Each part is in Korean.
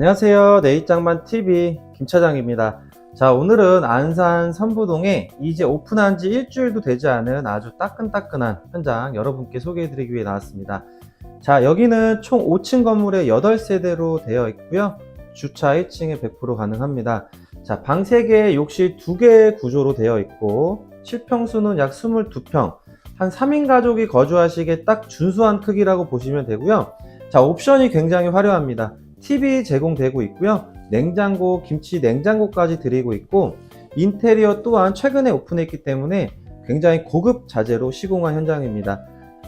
안녕하세요. 내입장만 TV 김 차장입니다. 자, 오늘은 안산 선부동에 이제 오픈한 지 일주일도 되지 않은 아주 따끈따끈한 현장 여러분께 소개해 드리기 위해 나왔습니다. 자, 여기는 총 5층 건물에 8세대로 되어 있고요. 주차 1층에 100% 가능합니다. 자, 방 3개, 욕실 2개 구조로 되어 있고, 실평수는 약 22평, 한 3인 가족이 거주하시기에 딱 준수한 크기라고 보시면 되고요. 자, 옵션이 굉장히 화려합니다. TV 제공되고 있고요. 냉장고, 김치 냉장고까지 드리고 있고, 인테리어 또한 최근에 오픈했기 때문에 굉장히 고급 자재로 시공한 현장입니다.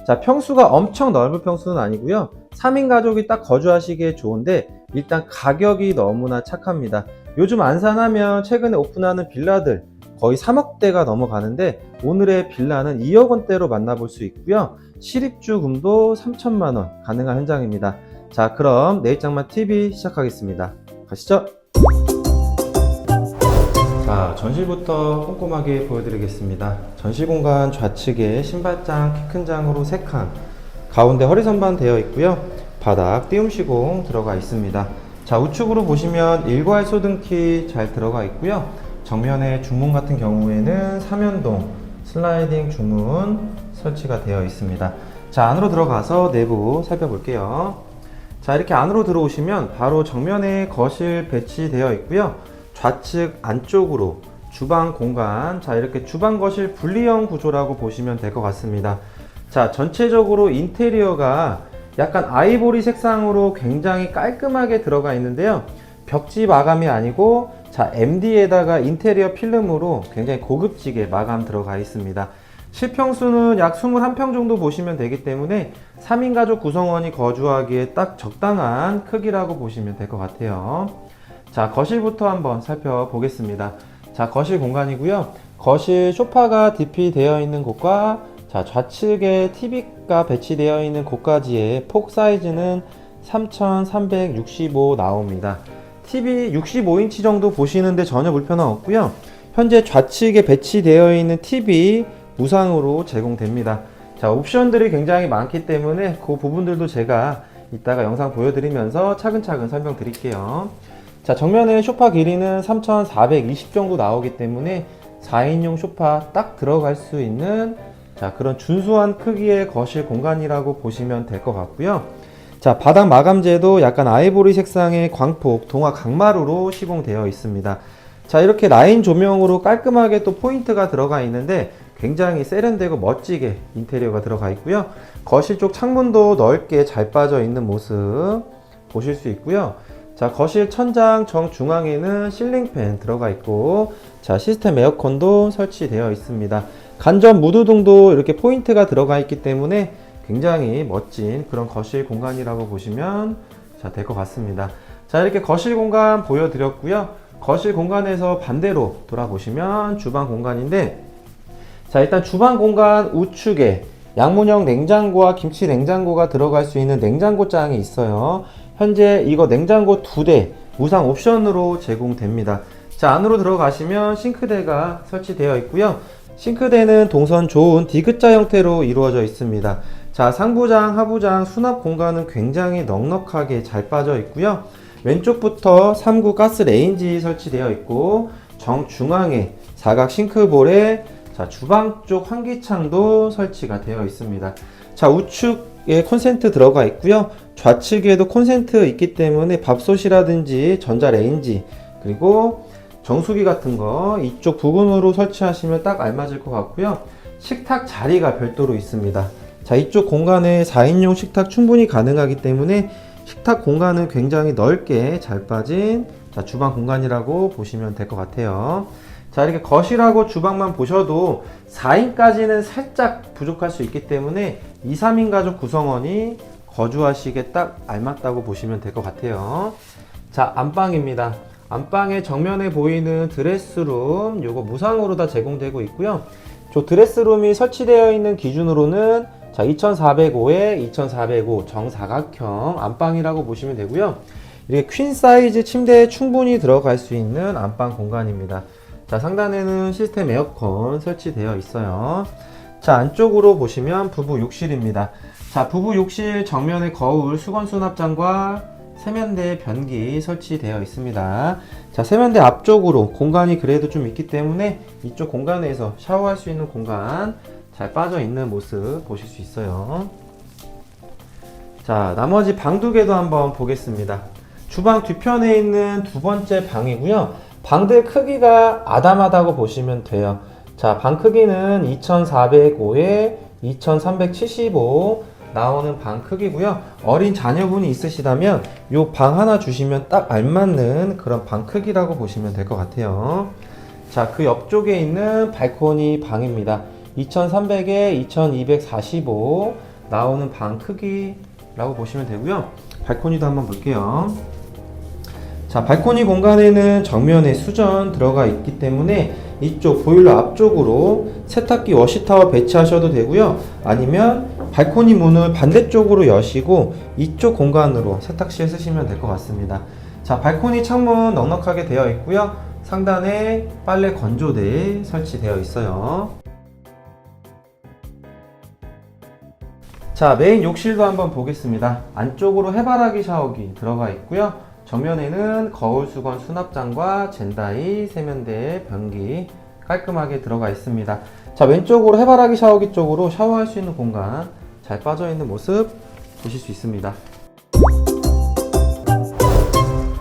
자, 평수가 엄청 넓은 평수는 아니고요. 3인 가족이 딱 거주하시기에 좋은데, 일단 가격이 너무나 착합니다. 요즘 안산하면 최근에 오픈하는 빌라들 거의 3억대가 넘어가는데, 오늘의 빌라는 2억 원대로 만나볼 수 있고요. 실입주금도 3천만 원 가능한 현장입니다. 자, 그럼 내일장만 TV 시작하겠습니다. 가시죠. 자, 전실부터 꼼꼼하게 보여드리겠습니다. 전실 공간 좌측에 신발장, 키 큰 장으로 3칸, 가운데 허리 선반 되어 있고요. 바닥 띄움 시공 들어가 있습니다. 자, 우측으로 보시면 일괄 소등키 잘 들어가 있고요. 정면에 중문 같은 경우에는 삼연동 슬라이딩 중문 설치가 되어 있습니다. 자, 안으로 들어가서 내부 살펴볼게요. 자, 이렇게 안으로 들어오시면 바로 정면에 거실 배치되어 있고요. 좌측 안쪽으로 주방 공간, 자, 이렇게 주방 거실 분리형 구조라고 보시면 될 것 같습니다. 자, 전체적으로 인테리어가 약간 아이보리 색상으로 굉장히 깔끔하게 들어가 있는데요. 벽지 마감이 아니고, 자, MD에다가 인테리어 필름으로 굉장히 고급지게 마감 들어가 있습니다. 실평수는 약 21평 정도 보시면 되기 때문에 3인 가족 구성원이 거주하기에 딱 적당한 크기라고 보시면 될 것 같아요. 자, 거실부터 한번 살펴보겠습니다. 자, 거실 공간이고요. 거실 소파가 DP 되어 있는 곳과 자, 좌측에 TV가 배치되어 있는 곳까지의 폭 사이즈는 3365 나옵니다. TV 65인치 정도 보시는데 전혀 불편함 없고요. 현재 좌측에 배치되어 있는 TV 무상으로 제공됩니다. 자, 옵션들이 굉장히 많기 때문에 그 부분들도 제가 이따가 영상 보여드리면서 차근차근 설명드릴게요. 자, 정면에 소파 길이는 3420 정도 나오기 때문에 4인용 소파 딱 들어갈 수 있는 자, 그런 준수한 크기의 거실 공간이라고 보시면 될 것 같고요. 자, 바닥 마감재도 약간 아이보리 색상의 광폭, 동화 강마루로 시공되어 있습니다. 자, 이렇게 라인 조명으로 깔끔하게 또 포인트가 들어가 있는데 굉장히 세련되고 멋지게 인테리어가 들어가 있고요. 거실 쪽 창문도 넓게 잘 빠져 있는 모습 보실 수 있고요. 자, 거실 천장 정중앙에는 실링팬 들어가 있고, 자, 시스템 에어컨도 설치되어 있습니다. 간접 무드등도 이렇게 포인트가 들어가 있기 때문에 굉장히 멋진 그런 거실 공간이라고 보시면 자, 될것 같습니다. 자, 이렇게 거실 공간 보여드렸고요. 거실 공간에서 반대로 돌아보시면 주방 공간인데, 자, 일단 주방 공간 우측에 양문형 냉장고와 김치 냉장고가 들어갈 수 있는 냉장고장이 있어요. 현재 이거 냉장고 두 대 무상 옵션으로 제공됩니다. 자, 안으로 들어가시면 싱크대가 설치되어 있고요. 싱크대는 동선 좋은 디귿자 형태로 이루어져 있습니다. 자, 상부장, 하부장 수납 공간은 굉장히 넉넉하게 잘 빠져 있고요. 왼쪽부터 3구 가스 레인지 설치되어 있고 정중앙에 사각 싱크볼에 자, 주방 쪽 환기창도 설치가 되어 있습니다. 자, 우측에 콘센트 들어가 있고요. 좌측에도 콘센트 있기 때문에 밥솥이라든지 전자레인지 그리고 정수기 같은 거 이쪽 부분으로 설치하시면 딱 알맞을 것 같고요. 식탁 자리가 별도로 있습니다. 자, 이쪽 공간에 4인용 식탁 충분히 가능하기 때문에 식탁 공간은 굉장히 넓게 잘 빠진 자, 주방 공간이라고 보시면 될 것 같아요. 자, 이렇게 거실하고 주방만 보셔도 4인까지는 살짝 부족할 수 있기 때문에 2, 3인 가족 구성원이 거주하시기에 딱 알맞다고 보시면 될 것 같아요. 자, 안방입니다. 안방의 정면에 보이는 드레스룸, 요거 무상으로 다 제공되고 있고요. 저 드레스룸이 설치되어 있는 기준으로는 자, 2405에 2405 정사각형 안방이라고 보시면 되고요. 이렇게 퀸 사이즈 침대에 충분히 들어갈 수 있는 안방 공간입니다. 자, 상단에는 시스템 에어컨 설치되어 있어요. 자, 안쪽으로 보시면 부부 욕실입니다. 자, 부부 욕실 정면에 거울, 수건 수납장과 세면대 변기 설치되어 있습니다. 자, 세면대 앞쪽으로 공간이 그래도 좀 있기 때문에 이쪽 공간에서 샤워할 수 있는 공간 잘 빠져 있는 모습 보실 수 있어요. 자, 나머지 방 두 개도 한번 보겠습니다. 주방 뒤편에 있는 두 번째 방이고요. 방들 크기가 아담하다고 보시면 돼요. 자, 방 크기는 2405에 2375 나오는 방 크기고요. 어린 자녀분이 있으시다면 요방 하나 주시면 딱 알맞는 그런 방 크기라고 보시면 될 것 같아요. 자, 그 옆쪽에 있는 발코니 방입니다. 2300에 2245 나오는 방 크기라고 보시면 되고요. 발코니도 한번 볼게요. 자, 발코니 공간에는 정면에 수전 들어가 있기 때문에 이쪽 보일러 앞쪽으로 세탁기 워시타워 배치하셔도 되고요. 아니면 발코니 문을 반대쪽으로 여시고 이쪽 공간으로 세탁실에 쓰시면 될 것 같습니다. 자, 발코니 창문 넉넉하게 되어 있고요. 상단에 빨래 건조대 설치되어 있어요. 자, 메인 욕실도 한번 보겠습니다. 안쪽으로 해바라기 샤워기 들어가 있고요. 정면에는 거울 수건 수납장과 젠다이 세면대 변기 깔끔하게 들어가 있습니다. 자, 왼쪽으로 해바라기 샤워기 쪽으로 샤워할 수 있는 공간 잘 빠져 있는 모습 보실 수 있습니다.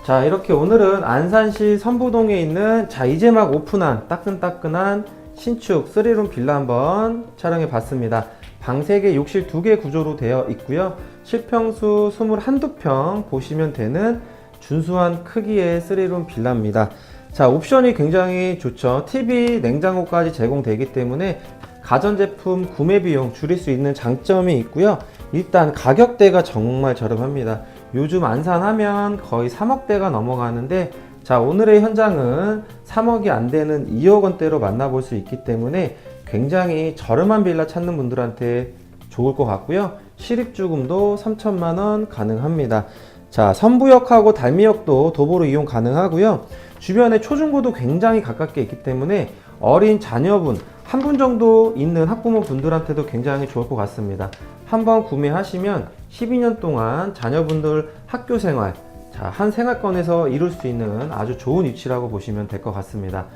자, 이렇게 오늘은 안산시 선부동에 있는 자, 이제 막 오픈한 따끈따끈한 신축 3룸 빌라 한번 촬영해 봤습니다. 방 3개, 욕실 2개 구조로 되어 있고요. 실평수 21, 2평 보시면 되는 준수한 크기의 3룸 빌라입니다. 자, 옵션이 굉장히 좋죠. TV, 냉장고까지 제공되기 때문에 가전제품 구매 비용 줄일 수 있는 장점이 있고요. 일단 가격대가 정말 저렴합니다. 요즘 안산하면 거의 3억대가 넘어가는데 자, 오늘의 현장은 3억이 안 되는 2억 원대로 만나볼 수 있기 때문에 굉장히 저렴한 빌라 찾는 분들한테 좋을 것 같고요. 실입주금도 3천만 원 가능합니다. 자, 선부역하고 달미역도 도보로 이용 가능하고요. 주변에 초중고도 굉장히 가깝게 있기 때문에 어린 자녀분 한 분 정도 있는 학부모 분들한테도 굉장히 좋을 것 같습니다. 한번 구매하시면 12년 동안 자녀분들 학교 생활, 자, 한 생활권에서 이룰 수 있는 아주 좋은 위치라고 보시면 될 것 같습니다.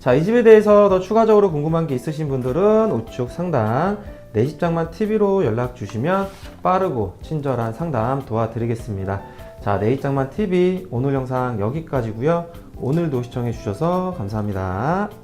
자, 이 집에 대해서 더 추가적으로 궁금한 게 있으신 분들은 우측 상단 내 집장만 TV로 연락 주시면 빠르고 친절한 상담 도와드리겠습니다. 자, 내 입장만 TV 오늘 영상 여기까지고요. 오늘도 시청해 주셔서 감사합니다.